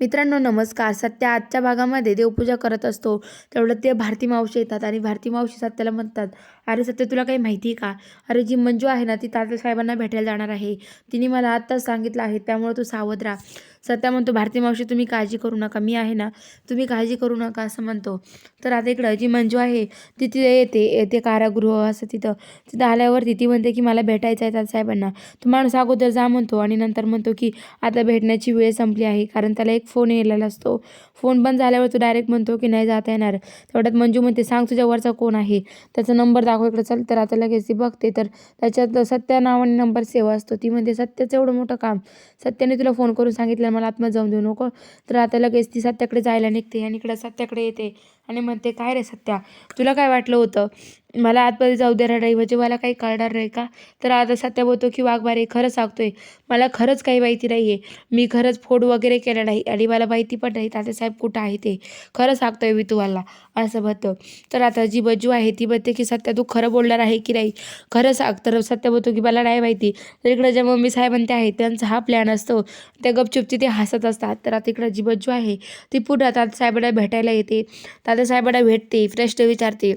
मित्रांनो नमस्कार. सत्या आजच्या भागामध्ये देवपूजा करत असतो. तेवढं ते भारती मावशी येतात आणि भारती मावशी सत्याला म्हणतात अरे सत्य तुला काही माहिती आहे का? अरे जी मंजू आहे ना ती तात्यासाहेबांना भेटायला जाणार आहे. तिने मला आत्ताच सांगितलं आहे त्यामुळे तू सावध राहा. सत्या म्हणतो भारती मावशी तुम्ही काळजी करू नका मी आहे ना तुम्ही काळजी करू नका असं म्हणतो. तर आता इकडं जी मंजू आहे ती तिथे येते येते कारागृह असं तिथं तिथं आल्यावरती ती म्हणते की मला भेटायचं आहे तात्यासाहेबांना तो माणूस अगोदर जा म्हणतो आणि नंतर म्हणतो की आता भेटण्याची वेळ संपली आहे कारण त्याला एक फोन येलेला असतो. फोन बंद झाल्यावर तो डायरेक्ट म्हणतो की नाही जाता येणार. तेवढ्यात मंजू म्हणते सांग तुझ्यावरचा कोण आहे? त्याचा नंबर दाखव इकडे चल. तर आता लगेच ती बघते तर त्याच्यात सत्या नावाने नंबर सेवा असतो. ती म्हणते सत्याचं एवढं मोठं काम सत्याने तुला फोन करून सांगितलं मला आत्मा जाऊन देऊ नको. तर आता लगेच ती सत्याकडे जायला निघते आणि इकडं सत्याकडे येते आणि म्हणते काय रे सत्या तुला काय वाटलं होतं? मला आतमध्ये जाऊ देणार नाही म्हणजे मला काही कळणार नाही का? तर आता सत्या बोलतो की वाघबारे खरं सांगतोय मला खरंच काही माहिती नाही आहे मी खरंच फोड वगैरे केला नाही आणि मला माहिती पण नाही तात्यासाहेब कुठं आहे ते? खरं सांगतोय मी तुम्हाला असं म्हणतं. तर आता जी बज्जू आहे ती म्हणते की सत्या तू खरं बोलणार आहे की नाही? खरं सांग तर सत्य बोलतो की मला नाही माहिती. तर इकडं ज्या मम्मी साहेबांते आहे त्यांचा हा प्लॅन असतो. त्या गपचूप तिथे हसत असतात. तर आता इकडं जी बज्जू आहे ती पुन्हा तात्यासाहेबांना भेटायला येते. तात्यासाहेबांना भेटते प्रश्न विचारते.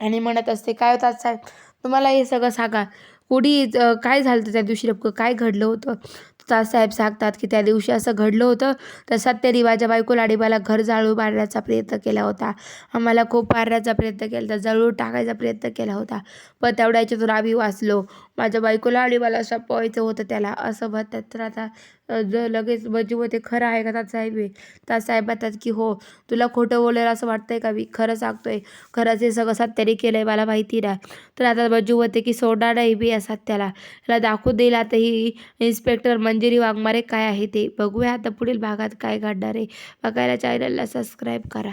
आणि म्हणत असते काय होतात साहेब तुम्हाला हे सगळं सांगा. कुणी काय झालं होतं त्या दिवशी नेमकं? काय घडलं होतं? तासाहेब सांगतात की त्या दिवशी असं घडलं होतं. तर सत्याने माझ्या लाडीबाला घर जाळू मारण्याचा प्रयत्न केला होता. आम्हाला खूप मारण्याचा प्रयत्न केला होता जळू टाकायचा प्रयत्न केला होता. पण तेवढ्याच्यातून आम्ही वाचलो. माझ्या बायकोला लाडीबाला संपवायचं होतं त्याला. असं म्हणतात तर आता जर लगेच म्हणजे मग ते खरं आहे का तासाहेब तासाहेब म्हणतात की हो. तुला खोटं बोलायला असं वाटतंय का मी? खरं सांगतोय. खरंच हे सगळं सत्याने केलं आहे मला माहिती नाही तर आता बजू होते की सोडणार नाही मी या सत्याला. त्याला दाखवू देईल. आता ही इन्स्पेक्टर म्हणजे मंजिरी वाघमारे काय आहे ते बघूया. आता पुढील भागात काय घडणार आहे. बघायला चॅनलला सबस्क्राईब करा.